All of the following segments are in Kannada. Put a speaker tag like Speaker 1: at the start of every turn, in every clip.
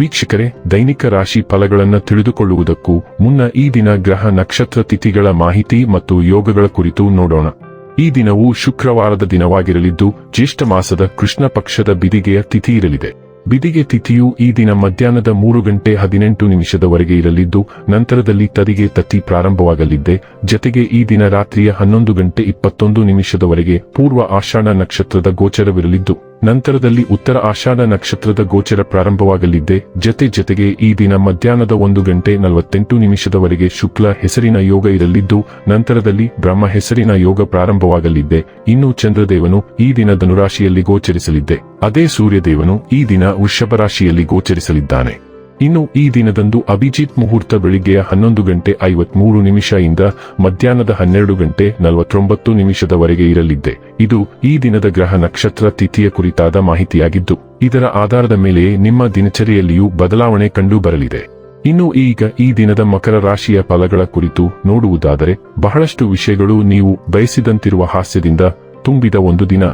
Speaker 1: ವೀಕ್ಷಕರೇ, ದೈನಿಕ ರಾಶಿ ಫಲಗಳನ್ನು ತಿಳಿದುಕೊಳ್ಳುವುದಕ್ಕೂ ಮುನ್ನ ಈ ದಿನ ಗ್ರಹ ನಕ್ಷತ್ರ ತಿಥಿಗಳ ಮಾಹಿತಿ ಮತ್ತು ಯೋಗಗಳ ಕುರಿತು ನೋಡೋಣ. ಈ ದಿನವು ಶುಕ್ರವಾರದ ದಿನವಾಗಿರಲಿದ್ದು, ಜ್ಯೇಷ್ಠ ಮಾಸದ ಕೃಷ್ಣ ಪಕ್ಷದ ಬಿದಿಗೆಯ ತಿಥಿ ಇರಲಿದೆ. ಬಿದಿಗೆ ತಿಥಿಯು ಈ ದಿನ ಮಧ್ಯಾಹ್ನದ ಮೂರು ಗಂಟೆ ಹದಿನೆಂಟು ನಿಮಿಷದವರೆಗೆ ಇರಲಿದ್ದು, ನಂತರದಲ್ಲಿ ತದಿಗೆ ತತ್ತಿ ಪ್ರಾರಂಭವಾಗಲಿದ್ದೆ. ಜತೆಗೆ ಈ ದಿನ ರಾತ್ರಿಯ ಹನ್ನೊಂದು ಗಂಟೆ ಇಪ್ಪತ್ತೊಂದು ನಿಮಿಷದವರೆಗೆ ಪೂರ್ವ ಆಷಾಢ ನಕ್ಷತ್ರದ ಗೋಚರವಿರಲಿದ್ದು ನಂತರದಲ್ಲಿ ಉತ್ತರ ಆಷಾಢ ನಕ್ಷತ್ರದ ಗೋಚರ ಪ್ರಾರಂಭವಾಗಲಿದ್ದೆ ಜತೆ ಜತೆಗೆ ಈ ದಿನ ಮಧ್ಯಾಹ್ನದ ಒಂದು ಗಂಟೆ ನಲವತ್ತೆಂಟು ನಿಮಿಷದವರೆಗೆ ಶುಕ್ಲ ಹೆಸರಿನ ಯೋಗ ಇರಲಿದ್ದು, ನಂತರದಲ್ಲಿ ಬ್ರಹ್ಮ ಹೆಸರಿನ ಯೋಗ ಪ್ರಾರಂಭವಾಗಲಿದ್ದೆ ಇನ್ನು ಚಂದ್ರದೇವನು ಈ ದಿನ ಧನುರಾಶಿಯಲ್ಲಿ ಗೋಚರಿಸಲಿದ್ದೆ ಅದೇ ಸೂರ್ಯದೇವನು ಈ ದಿನ ವೃಷಭ ರಾಶಿಯಲ್ಲಿ ಗೋಚರಿಸಲಿದ್ದಾನೆ. ಇನ್ನು ಈ ದಿನದಂದು ಅಭಿಜಿತ್ ಮುಹೂರ್ತ ಬೆಳಿಗ್ಗೆಯ ಹನ್ನೊಂದು ಗಂಟೆ ಐವತ್ಮೂರು ನಿಮಿಷ ಇಂದ ಮಧ್ಯಾಹ್ನದ ಹನ್ನೆರಡು ಗಂಟೆ ನಲವತ್ತೊಂಬತ್ತು ನಿಮಿಷದವರೆಗೆ ಇರಲಿದ್ದೆ. ಇದು ಈ ದಿನದ ಗ್ರಹ ನಕ್ಷತ್ರ ತಿಥಿಯ ಕುರಿತಾದ ಮಾಹಿತಿಯಾಗಿದ್ದು, ಇದರ ಆಧಾರದ ಮೇಲೆಯೇ ನಿಮ್ಮ ದಿನಚರಿಯಲ್ಲಿಯೂ ಬದಲಾವಣೆ ಕಂಡು ಬರಲಿದೆ. ಇನ್ನು ಈಗ ಈ ದಿನದ ಮಕರ ರಾಶಿಯ ಫಲಗಳ ಕುರಿತು ನೋಡುವುದಾದರೆ, ಬಹಳಷ್ಟು ವಿಷಯಗಳು ನೀವು ಬಯಸಿದಂತಿರುವ ಹಾಸ್ಯದಿಂದ ತುಂಬಿದ ಒಂದು ದಿನ.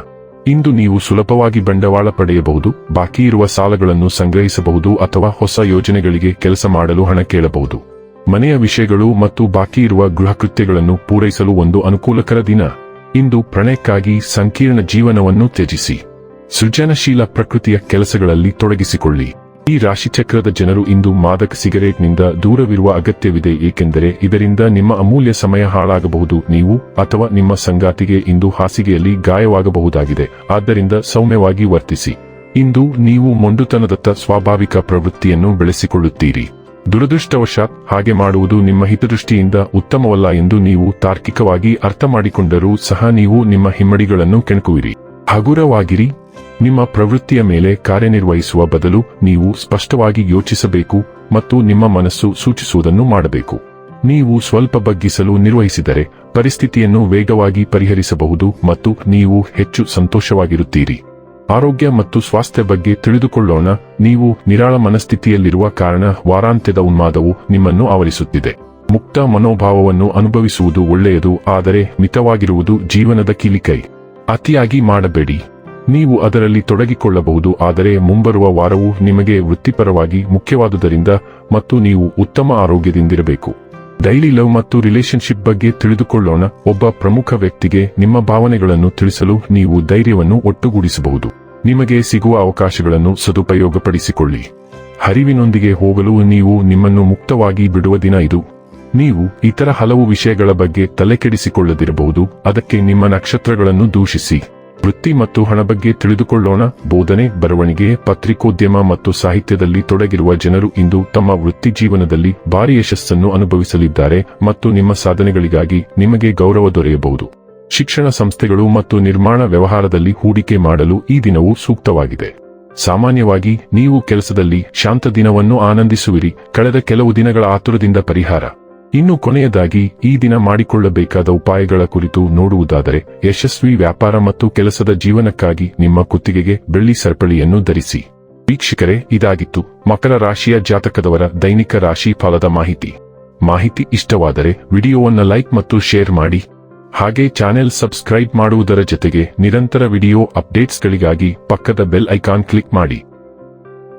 Speaker 1: ಇಂದು ನೀವು ಸುಲಭವಾಗಿ ಬಂಡವಾಳ ಪಡೆಯಬಹುದು, ಬಾಕಿ ಇರುವ ಸಾಲಗಳನ್ನು ಸಂಗ್ರಹಿಸಬಹುದು ಅಥವಾ ಹೊಸ ಯೋಜನೆಗಳಿಗೆ ಕೆಲಸ ಮಾಡಲು ಹಣ ಕೇಳಬಹುದು. ಮನೆಯ ವಿಷಯಗಳು ಮತ್ತು ಬಾಕಿ ಇರುವ ಗೃಹ ಕೃತ್ಯಗಳನ್ನು ಪೂರೈಸಲು ಒಂದು ಅನುಕೂಲಕರ ದಿನ. ಇಂದು ಪ್ರಣಯಕ್ಕಾಗಿ ಸಂಕೀರ್ಣ ಜೀವನವನ್ನು ತ್ಯಜಿಸಿ. ಸೃಜನಶೀಲ ಪ್ರಕೃತಿಯ ಕೆಲಸಗಳಲ್ಲಿ ತೊಡಗಿಸಿಕೊಳ್ಳಿ. ಈ ರಾಶಿಚಕ್ರದ ಜನರು ಇಂದು ಮಾದಕ ಸಿಗರೇಟ್ನಿಂದ ದೂರವಿರುವ ಅಗತ್ಯವಿದೆ, ಏಕೆಂದರೆ ಇದರಿಂದ ನಿಮ್ಮ ಅಮೂಲ್ಯ ಸಮಯ ಹಾಳಾಗಬಹುದು, ನೀವು ಅಥವಾ ನಿಮ್ಮ ಸಂಗಾತಿಗೆ ಇಂದು ಹಾಸಿಗೆಯಲ್ಲಿ ಗಾಯವಾಗಬಹುದಾಗಿದೆ, ಆದ್ದರಿಂದ ಸೌಮ್ಯವಾಗಿ ವರ್ತಿಸಿ. ಇಂದು ನೀವು ಮೊಂಡುತನದತ್ತ ಸ್ವಾಭಾವಿಕ ಪ್ರವೃತ್ತಿಯನ್ನು ಬೆಳೆಸಿಕೊಳ್ಳುತ್ತೀರಿ. ದುರದೃಷ್ಟವಶಾತ್ ಹಾಗೆ ಮಾಡುವುದು ನಿಮ್ಮ ಹಿತದೃಷ್ಟಿಯಿಂದ ಉತ್ತಮವಲ್ಲ ಎಂದು ನೀವು ತಾರ್ಕಿಕವಾಗಿ ಅರ್ಥ ಮಾಡಿಕೊಂಡರೂ ಸಹ ನೀವು ನಿಮ್ಮ ಹಿಮ್ಮಡಿಗಳನ್ನು ಕೆಣಕುವಿರಿ. ಹಗುರವಾಗಿರಿ. ನಿಮ್ಮ ಪ್ರವೃತ್ತಿಯ ಮೇಲೆ ಕಾರ್ಯನಿರ್ವಹಿಸುವ ಬದಲು ನೀವು ಸ್ಪಷ್ಟವಾಗಿ ಯೋಚಿಸಬೇಕು ಮತ್ತು ನಿಮ್ಮ ಮನಸ್ಸು ಸೂಚಿಸುವುದನ್ನು ಮಾಡಬೇಕು. ನೀವು ಸ್ವಲ್ಪ ಬಗ್ಗಿಸಲು ನಿರ್ವಹಿಸಿದರೆ ಪರಿಸ್ಥಿತಿಯನ್ನು ವೇಗವಾಗಿ ಪರಿಹರಿಸಬಹುದು ಮತ್ತು ನೀವು ಹೆಚ್ಚು ಸಂತೋಷವಾಗಿರುತ್ತೀರಿ. ಆರೋಗ್ಯ ಮತ್ತು ಸ್ವಾಸ್ಥ್ಯ ಬಗ್ಗೆ ತಿಳಿದುಕೊಳ್ಳೋಣ. ನೀವು ನಿರಾಳ ಮನಸ್ಥಿತಿಯಲ್ಲಿರುವ ಕಾರಣ ವಾರಾಂತ್ಯದ ಉನ್ಮಾದವು ನಿಮ್ಮನ್ನು ಆವರಿಸುತ್ತಿದೆ. ಮುಕ್ತ ಮನೋಭಾವವನ್ನು ಅನುಭವಿಸುವುದು ಒಳ್ಳೆಯದು, ಆದರೆ ಮಿತವಾಗಿರುವುದು ಜೀವನದ ಕಿಲಿಕೈ. ಅತಿಯಾಗಿ ಮಾಡಬೇಡಿ. ನೀವು ಅದರಲ್ಲಿ ತೊಡಗಿಕೊಳ್ಳಬಹುದು, ಆದರೆ ಮುಂಬರುವ ವಾರವು ನಿಮಗೆ ವೃತ್ತಿಪರವಾಗಿ ಮುಖ್ಯವಾದುದರಿಂದ ಮತ್ತು ನೀವು ಉತ್ತಮ ಆರೋಗ್ಯದಿಂದಿರಬೇಕು. ಡೈಲಿ ಲವ್ ಮತ್ತು ರಿಲೇಶನ್ಶಿಪ್ ಬಗ್ಗೆ ತಿಳಿದುಕೊಳ್ಳೋಣ, ಒಬ್ಬ ಪ್ರಮುಖ ವ್ಯಕ್ತಿಗೆ ನಿಮ್ಮ ಭಾವನೆಗಳನ್ನು ತಿಳಿಸಲು ನೀವು ಧೈರ್ಯವನ್ನು ಒಟ್ಟುಗೂಡಿಸಬಹುದು. ನಿಮಗೆ ಸಿಗುವ ಅವಕಾಶಗಳನ್ನು ಸದುಪಯೋಗಪಡಿಸಿಕೊಳ್ಳಿ. ಹರಿವಿನೊಂದಿಗೆ ಹೋಗಲು ನೀವು ನಿಮ್ಮನ್ನು ಮುಕ್ತವಾಗಿ ಬಿಡುವ ದಿನ ಇದು. ನೀವು ಇತರ ಹಲವು ವಿಷಯಗಳ ಬಗ್ಗೆ ತಲೆಕೆಡಿಸಿಕೊಳ್ಳದಿರಬಹುದು. ಅದಕ್ಕೆ ನಿಮ್ಮ ನಕ್ಷತ್ರಗಳನ್ನು ದೂಷಿಸಿ. ವೃತ್ತಿ ಮತ್ತು ಹಣ ಬಗ್ಗೆ ತಿಳಿದುಕೊಳ್ಳೋಣ. ಬೋಧನೆ, ಬರವಣಿಗೆ, ಪತ್ರಿಕೋದ್ಯಮ ಮತ್ತು ಸಾಹಿತ್ಯದಲ್ಲಿ ತೊಡಗಿರುವ ಜನರು ಇಂದು ತಮ್ಮ ವೃತ್ತಿ ಜೀವನದಲ್ಲಿ ಭಾರಿ ಯಶಸ್ಸನ್ನು ಅನುಭವಿಸಲಿದ್ದಾರೆ ಮತ್ತು ನಿಮ್ಮ ಸಾಧನೆಗಳಿಗಾಗಿ ನಿಮಗೆ ಗೌರವ ದೊರೆಯಬಹುದು. ಶಿಕ್ಷಣ ಸಂಸ್ಥೆಗಳು ಮತ್ತು ನಿರ್ಮಾಣ ವ್ಯವಹಾರದಲ್ಲಿ ಹೂಡಿಕೆ ಮಾಡಲು ಈ ದಿನವು ಸೂಕ್ತವಾಗಿದೆ. ಸಾಮಾನ್ಯವಾಗಿ ನೀವು ಕೆಲಸದಲ್ಲಿ ಶಾಂತ ದಿನವನ್ನು ಆನಂದಿಸುವಿರಿ. ಕಳೆದ ಕೆಲವು ದಿನಗಳ ಆತುರದಿಂದ ಪರಿಹಾರ. ಇನ್ನು ಕೊನೆಯದಾಗಿ, ಈ ದಿನ ಮಾಡಿಕೊಳ್ಳಬೇಕಾದ ಉಪಾಯಗಳ ಕುರಿತು ನೋಡುವುದಾದರೆ, ಯಶಸ್ವಿ ವ್ಯಾಪಾರ ಮತ್ತು ಕೆಲಸದ ಜೀವನಕ್ಕಾಗಿ ನಿಮ್ಮ ಕುತ್ತಿಗೆಗೆ ಬೆಳ್ಳಿ ಸರಪಳಿಯನ್ನು ಧರಿಸಿ. ವೀಕ್ಷಕರೇ, ಇದಾಗಿತ್ತು ಮಕರ ರಾಶಿಯ ಜಾತಕದವರ ದೈನಿಕ ರಾಶಿ ಫಲದ ಮಾಹಿತಿ. ಮಾಹಿತಿ ಇಷ್ಟವಾದರೆ ವಿಡಿಯೋವನ್ನು ಲೈಕ್ ಮತ್ತು ಶೇರ್ ಮಾಡಿ. ಹಾಗೆ ಚಾನೆಲ್ ಸಬ್ಸ್ಕ್ರೈಬ್ ಮಾಡುವುದರ ಜೊತೆಗೆ ನಿರಂತರ ವಿಡಿಯೋ ಅಪ್ಡೇಟ್ಸ್ಗಳಿಗಾಗಿ ಪಕ್ಕದ ಬೆಲ್ ಐಕಾನ್ ಕ್ಲಿಕ್ ಮಾಡಿ.